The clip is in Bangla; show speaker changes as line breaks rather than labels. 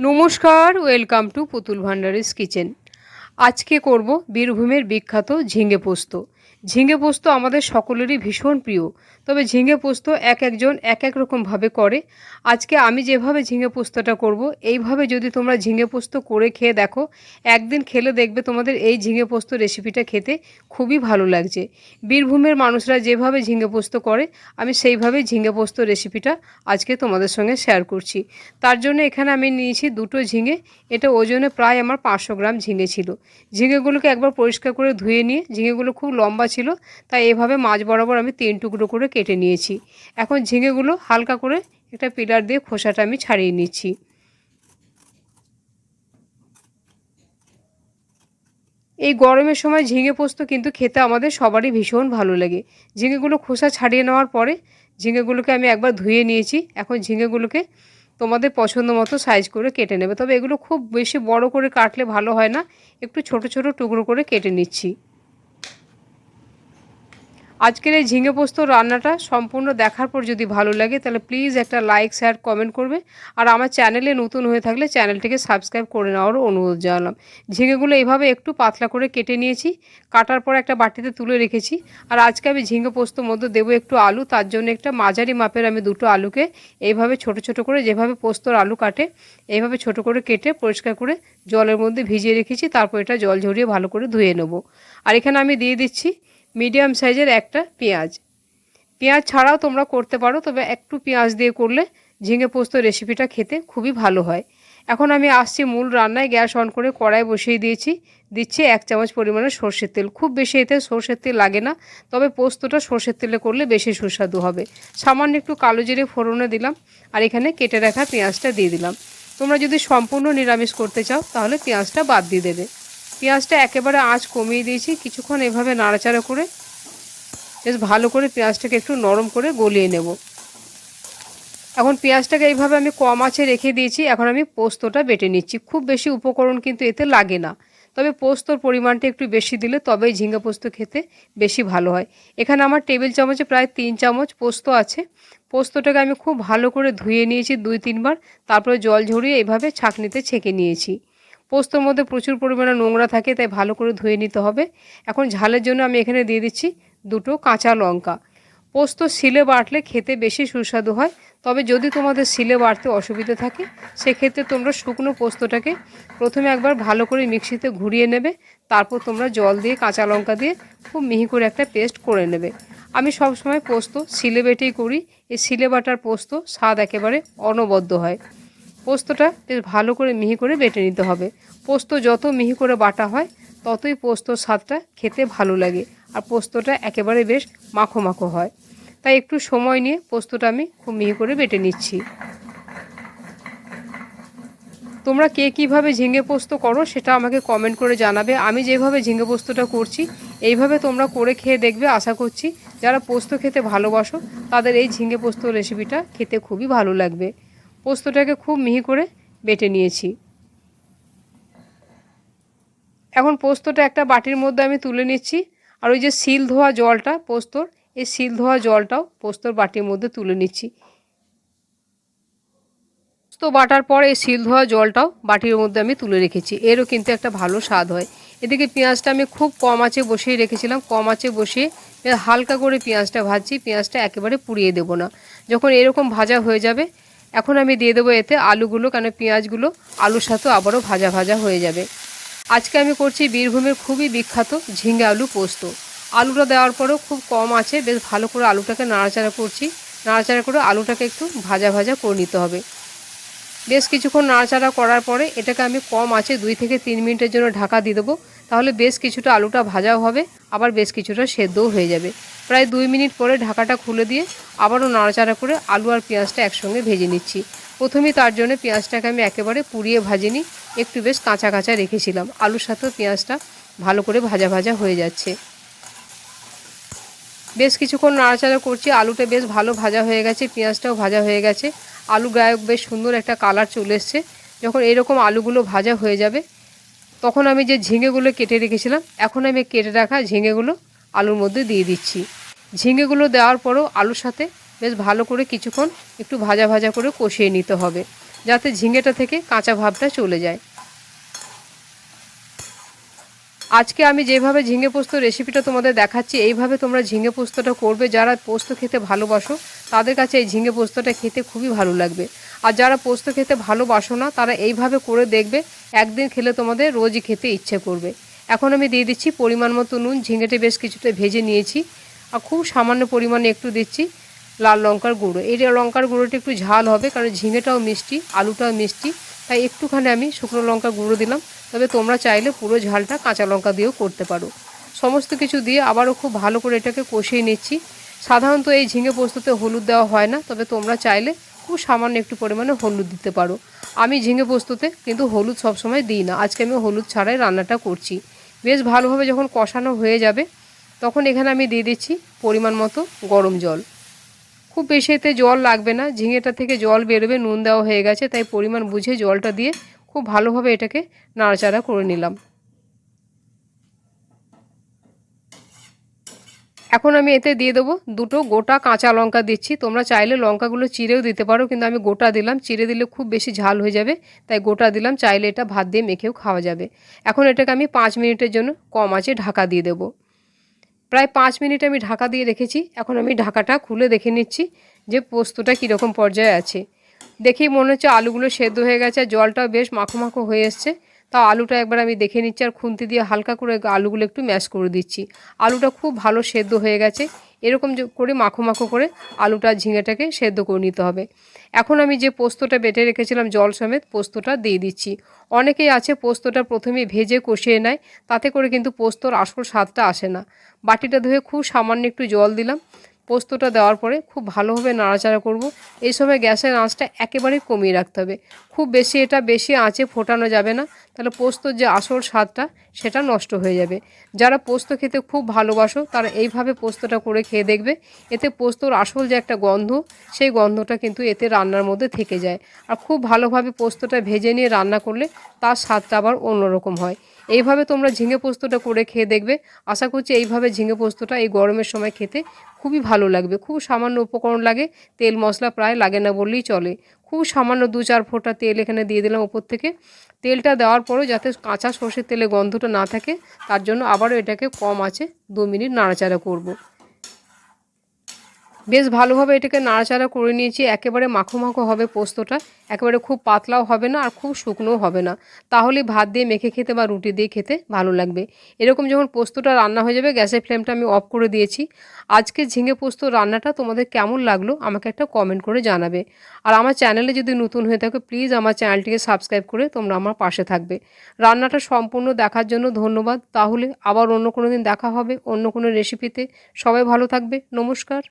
নমস্কার ওয়েলকাম টু পুতুল ভান্ডারিস কিচেন আজকে করব বীরভূমের বিখ্যাত ঝিঙে পোস্ত। ঝিঙে পোস্ত আমাদের সকলেরই ভীষণ প্রিয়। তবে ঝিঙে পোস্ত এক একজন এক এক রকমভাবে করে। আজকে আমি যেভাবে ঝিঙে পোস্তটা করব, এইভাবে যদি তোমরা ঝিঙে পোস্ত করে খেয়ে দেখো, একদিন খেলে দেখবে তোমাদের এই ঝিঙে পোস্ত রেসিপিটা খেতে খুবই ভালো লাগছে। বীরভূমের মানুষরা যেভাবে ঝিঙে পোস্ত করে, আমি সেইভাবেই ঝিঙে পোস্ত রেসিপিটা আজকে তোমাদের সঙ্গে শেয়ার করছি। তার জন্য এখানে আমি নিয়েছি দুটো ঝিঙে, এটা ওজনে প্রায় আমার পাঁচশো গ্রাম ঝিঙে ছিল। ঝিঙেগুলোকে একবার পরিষ্কার করে ধুয়ে নিয়ে, ঝিঙেগুলো খুব লম্বা ছিল, তাই এভাবে মাছ বরাবর আমি তিন টুকরো করে কেটে নিয়েছি। এখন ঝিঙেগুলো হালকা করে একটা পিলার দিয়ে খোসাটা আমি ছাড়িয়ে নিচ্ছি। এই গরমের সময় ঝিঙে পোস্ত কিন্তু খেতে আমাদের সবারই ভীষণ ভালো লাগে। ঝিঙেগুলো খোসা ছাড়িয়ে নেওয়ার পরে ঝিঙেগুলোকে আমি একবার ধুয়ে নিয়েছি। এখন ঝিঙেগুলোকে তোমাদের পছন্দ মতো সাইজ করে কেটে নেবে। তবে এগুলো খুব বেশি বড় করে কাটলে ভালো হয় না। একটু ছোট ছোট টুকরো করে কেটে নিচ্ছি। আজকের এই ঝিঙে পোস্ত রান্নাটা সম্পূর্ণ দেখার পর যদি ভালো লাগে, তাহলে প্লিজ একটা লাইক শেয়ার কমেন্ট করবে। আর আমার চ্যানেলে নতুন হয়ে থাকলে চ্যানেলটিকে সাবস্ক্রাইব করে নেওয়ারও অনুরোধ জানালাম। ঝিঙেগুলো এইভাবে একটু পাতলা করে কেটে নিয়েছি, কাটার পর একটা বাটিতে তুলে রেখেছি। আর আজকে আমি ঝিঙে পোস্তর মধ্যে দেবো একটু আলু, তার জন্য একটা মাঝারি মাপের আমি দুটো আলুকে এইভাবে ছোট ছোট করে যেভাবে পোস্তর আলু কাটে এইভাবে ছোট করে কেটে পরিষ্কার করে জলের মধ্যে ভিজিয়ে রেখেছি, তারপর এটা জল ঝরিয়ে ভালো করে ধুয়ে নেব। আর এখানে আমি দিয়ে দিচ্ছি মিডিয়াম সাইজের একটা পেঁয়াজ। পেঁয়াজ ছাড়াও তোমরা করতে পারো, তবে একটু পেঁয়াজ দিয়ে করলে ঝিঙে পোস্ত রেসিপিটা খেতে খুবই ভালো হয়। এখন আমি আসছি মূল রান্নায়, গ্যাস অন করে কড়াই বসিয়ে দিয়েছি। দিচ্ছি এক চামচ পরিমাণে সর্ষের তেল। খুব বেশি এতে সর্ষের তেল লাগে না, তবে পোস্তটা সর্ষের তেলে করলে বেশি সুস্বাদু হবে। সামান্য একটু কালো জিরে ফোড়নে দিলাম আর এখানে কেটে রাখা পেঁয়াজটা দিয়ে দিলাম। তোমরা যদি সম্পূর্ণ নিরামিষ করতে চাও, তাহলে পেঁয়াজটা বাদ দিয়ে দেবে। পেঁয়াজটা একেবারে আঁচ কমিয়ে দিয়েছি, কিছুক্ষণ এভাবে নাড়াচাড়া করে। বেশ ভালো করে পেঁয়াজটাকে একটু নরম করে গলিয়ে নেব। এখন পেঁয়াজটাকে এইভাবে আমি কম আঁচে রেখে দিয়েছি, এখন আমি পোস্তটা বেটে নিচ্ছি। খুব বেশি উপকরণ কিন্তু এতে লাগে না। তবে পোস্তর পরিমাণটা একটু বেশি দিলে তবেই ঝিঙ্গা পোস্ত খেতে বেশি ভালো হয়। এখানে আমার টেবিল চামচে প্রায় তিন চামচ পোস্ত আছে। পোস্তটাকে আমি খুব ভালো করে ধুয়ে নিয়েছি দুই তিনবার, তারপরে জল ঝরিয়ে এভাবে ছাঁকনিতে ছেঁকে নিয়েছি। পোস্তর মধ্যে প্রচুর পরিমাণে নোংরা থাকে, তাই ভালো করে ধুয়ে নিতে হবে। এখন ঝালের জন্য আমি এখানে দিয়ে দিচ্ছি দুটো কাঁচা লঙ্কা। পোস্ত শিলে বাটলে খেতে বেশি সুস্বাদু হয়, তবে যদি তোমাদের শিলে বাড়তে অসুবিধা থাকে, সেক্ষেত্রে তোমরা শুকনো পোস্তটাকে প্রথমে একবার ভালো করে মিক্সিতে ঘুরিয়ে নেবে, তারপর তোমরা জল দিয়ে কাঁচা লঙ্কা দিয়ে খুব মিহি করে একটা পেস্ট করে নেবে। আমি সবসময় পোস্ত শিলে বেটেই করি, এই শিলে বাটার পোস্ত স্বাদ একেবারে অনবদ্য হয়। পোস্তটা বেশ ভালো করে মিহি করে বেটে নিতে হবে। পোস্ত যত মিহি করে বাটা হয়, ততই পোস্তর স্বাদটা খেতে ভালো লাগে আর পোস্তটা একেবারে বেশ মাখো মাখো হয়। তাই একটু সময় নিয়ে পোস্তটা আমি খুব মিহি করে বেটে নিচ্ছি। তোমরা কে কীভাবে ঝিঙে পোস্ত করো সেটা আমাকে কমেন্ট করে জানাবে। আমি যেভাবে ঝিঙে পোস্তটা করছি, এইভাবে তোমরা করে খেয়ে দেখবে। আশা করছি যারা পোস্ত খেতে ভালোবাসো, তাদের এই ঝিঙে পোস্ত রেসিপিটা খেতে খুবই ভালো লাগবে। পোস্তটাকে খুব মিহি করে বেটে নিয়েছি। এখন পোস্তটা একটা বাটির মধ্যে আমি তুলে নিচ্ছি। আর ওই যে শিল ধোয়া জলটা পোস্তর, এই শিল ধোয়া জলটাও পোস্তর বাটির মধ্যে তুলে নিচ্ছি। পোস্ত বাটার পর এই শিল ধোয়া জলটাও বাটির মধ্যে আমি তুলে রেখেছি। এরও কিন্তু একটা ভালো স্বাদ হয়। এদিকে পেঁয়াজটা আমি খুব কম আঁচে বসিয়ে রেখেছিলাম। কম আঁচে বসিয়ে হালকা করে পেঁয়াজটা ভাজছি। পেঁয়াজটা একেবারে পুড়িয়ে দেবো না। যখন এরকম ভাজা হয়ে যাবে এখন আমি দিয়ে দেবো এতে আলুগুলো, কেন পেঁয়াজগুলো আলুর সাথে আবারও ভাজা ভাজা হয়ে যাবে। আজকে আমি করছি বীরভূমের খুবই বিখ্যাত ঝিঙ্গে আলু পোস্ত। আলুটা দেওয়ার পরেও খুব কম আছে, বেশ ভালো করে আলুটাকে নাড়াচাড়া করছি। নাড়াচাড়া করে আলুটাকে একটু ভাজা ভাজা করে নিতে হবে। বেশ কিছুক্ষণ নাড়াচাড়া করার পরে এটাকে আমি কম আছে দুই থেকে তিন মিনিটের জন্য ঢাকা দিয়ে দেবো। তাহলে বেশ কিছুটা আলুটা ভাজাও হবে, আবার বেশ কিছুটা সেদ্ধও হয়ে যাবে। প্রায় দুই মিনিট পরে ঢাকাটা খুলে দিয়ে আবারও নাড়াচাড়া করে আলু আর পেঁয়াজটা একসঙ্গে ভেজে নিচ্ছি। প্রথমেই তার জন্য পেঁয়াজটাকে আমি একেবারে পুড়িয়ে ভাজিনি, একটু বেশ কাঁচা কাঁচা রেখেছিলাম। আলুর সাথেও পেঁয়াজটা ভালো করে ভাজা ভাজা হয়ে যাচ্ছে। বেশ কিছুক্ষণ নাড়াচাড়া করছি, আলুটা বেশ ভালো ভাজা হয়ে গেছে, পেঁয়াজটাও ভাজা হয়ে গেছে। আলু গায়ে বেশ সুন্দর একটা কালার চলে এসছে। যখন এরকম আলুগুলো ভাজা হয়ে যাবে তখন আমি যে ঝিঙেগুলো কেটে রেখেছিলাম, এখন আমি কেটে রাখা ঝিঙেগুলো আলুর মধ্যে দিয়ে দিচ্ছি। ঝিঙেগুলো দেওয়ার পরও আলুর সাথে বেশ ভালো করে কিছুক্ষণ একটু ভাজা ভাজা করে কষিয়ে নিতে হবে, যাতে ঝিঙেটা থেকে কাঁচা ভাবটা চলে যায়। আজকে আমি যেভাবে ঝিঙে পোস্ত রেসিপিটা তোমাদের দেখাচ্ছি, এইভাবে তোমরা ঝিঙে পোস্তটা করবে। যারা পোস্ত খেতে ভালোবাসো, তাদের কাছে এই ঝিঙে পোস্তটা খেতে খুবই ভালো লাগবে। আর যারা পোস্ত খেতে ভালোবাসো না, তারা এইভাবে করে দেখবে, একদিন খেলে তোমাদের রোজই খেতে ইচ্ছে করবে। এখন আমি দিয়ে দিচ্ছি পরিমাণ মতো নুন, ঝিঙেটে বেশ কিছুটা ভেজে নিয়েছি। আর খুব সামান্য পরিমাণে একটু দিচ্ছি লাল লঙ্কার গুঁড়ো। এই লঙ্কার গুঁড়োটা একটু ঝাল হবে, কারণ ঝিঙেটাও মিষ্টি, আলুটাও মিষ্টি, তাই একটুখানি আমি শুকনো লঙ্কা গুঁড়ো দিলাম। তবে তোমরা চাইলে পুরো ঝালটা কাঁচা লঙ্কা দিয়েও করতে পারো। সমস্ত কিছু দিয়ে আবারও খুব ভালো করে এটাকে কষিয়ে নিচ্ছি। সাধারণত এই ঝিঙে পোস্ততে হলুদ দেওয়া হয় না, তবে তোমরা চাইলে খুব সামান্য একটু পরিমাণে হলুদ দিতে পারো। আমি ঝিঙে পোস্ততে কিন্তু হলুদ সবসময় দিই না, আজকে আমি হলুদ ছাড়াই রান্নাটা করছি। বেশ ভালোভাবে যখন কষানো হয়ে যাবে, তখন এখানে আমি দিয়ে দিচ্ছি পরিমাণ মতো গরম জল। খুব বেশি এতে জল লাগবে না, ঝিঙেটা থেকে জল বেরোবে, নুন দেওয়া হয়ে গেছে, তাই পরিমাণ বুঝে জলটা দিয়ে খুব ভালোভাবে এটাকে নাড়াচাড়া করে নিলাম। এখন আমি এতে দিয়ে দেবো দুটো গোটা কাঁচা লঙ্কা দিচ্ছি। তোমরা চাইলে লঙ্কাগুলো চিড়েও দিতে পারো, কিন্তু আমি গোটা দিলাম। চিরে দিলে খুব বেশি ঝাল হয়ে যাবে, তাই গোটা দিলাম। চাইলে এটা ভাত দিয়ে মেখেও খাওয়া যাবে। এখন এটাকে আমি পাঁচ মিনিটের জন্য কম আছে ঢাকা দিয়ে দেবো। প্রায় পাঁচ মিনিট আমি ঢাকা দিয়ে রেখেছি। এখন আমি ঢাকাটা খুলে দেখে নিচ্ছি যে পোস্তটা কীরকম পর্যায়ে আছে। দেখেই মনে হচ্ছে আলুগুলো সেদ্ধ হয়ে গেছে জলটাও বেশ মাখো মাখো হয়ে এসছে। তাও আলুটা একবার আমি দেখে নিচ্ছি, আর খুন্তি দিয়ে হালকা করে আলুগুলো একটু ম্যাশ করে দিচ্ছি। আলুটা খুব ভালো সেদ্ধ হয়ে গেছে, এরকম করে মাখো মাখো করে আলুটা ঝিঙেটাকে সেদ্ধ করে নিতে হবে। এখন আমি যে পোস্তটা বেটে রেখেছিলাম জল সমেত, পোস্তটা দিয়ে দিচ্ছি। অনেকেই আছে পোস্তটা প্রথমে ভেজে কষিয়ে নেয়, তাতে করে কিন্তু পোস্তর আসল স্বাদটা আসে না। বাটিটা ধুয়ে খুব সামান্য একটু জল দিলাম পোস্তটা দেওয়ার পরে খুব ভালোভাবে নাড়াচাড়া করব। এই সময় গ্যাসের আঁচটা একেবারেই কমিয়ে রাখতে হবে। খুব বেশি এটা বেশি আঁচে ফোটানো যাবে না। তাহলে পোস্তর যে আসল স্বাদটা, সেটা নষ্ট হয়ে যাবে। যারা পোস্ত খেতে খুব ভালোবাসো, তারা এইভাবে পোস্তটা করে খেয়ে দেখবে। এতে পোস্তর আসল যে একটা গন্ধ, সেই গন্ধটা কিন্তু এতে রান্নার মধ্যে থেকে যায়। আর খুব ভালোভাবে পোস্তটা ভেজে নিয়ে রান্না করলে তার স্বাদটা আবার অন্যরকম হয়। এইভাবে তোমরা ঝিঙে পোস্তটা করে খেয়ে দেখবে। আশা করছি এইভাবে ঝিঙে পোস্তটা এই গরমের সময় খেতে খুবই ভালো লাগবে। খুব সামান্য উপকরণ লাগে, তেল মশলা প্রায় লাগে না বললেই চলে। খুব সামান্য দু চার ফোঁটা তেল এখানে দিয়ে দিলাম ওপর থেকে। তেলটা দেওয়ার পরেও যাতে কাঁচা সর্ষের তেলে গন্ধটা না থাকে, তার জন্য আবারও এটাকে কম আছে দু মিনিট নাড়াচাড়া করব। বেশ ভালোভাবে এটাকে নাড়াচাড়া করে নিয়েছি। একেবারে মাখো মাখো হবে পোস্তটা। একেবারে খুব পাতলাও হবে না আর খুব শুকনোও হবে না। তাহলে ভাত দিয়ে মেখে খেতে বা রুটি দিয়ে খেতে ভালো লাগবে। এরকম যখন পোস্তটা রান্না হয়ে যাবে, গ্যাসের ফ্লেমটা আমি অফ করে দিয়েছি। আজকে ঝিঙে পোস্ত রান্নাটা তোমাদের কেমন লাগল আমাকে একটা কমেন্ট করে জানাবে। আর আমার চ্যানেলে যদি নতুন হয়ে থাকে, প্লিজ আমার চ্যানেলটিকে সাবস্ক্রাইব করে তোমরা আমার পাশে থাকবে। রান্নাটা সম্পূর্ণ দেখার জন্য ধন্যবাদ। তাহলে আবার অন্য কোনো দিন দেখা হবে, অন্য কোনো রেসিপিতে সবাই ভালো থাকবে। নমস্কার।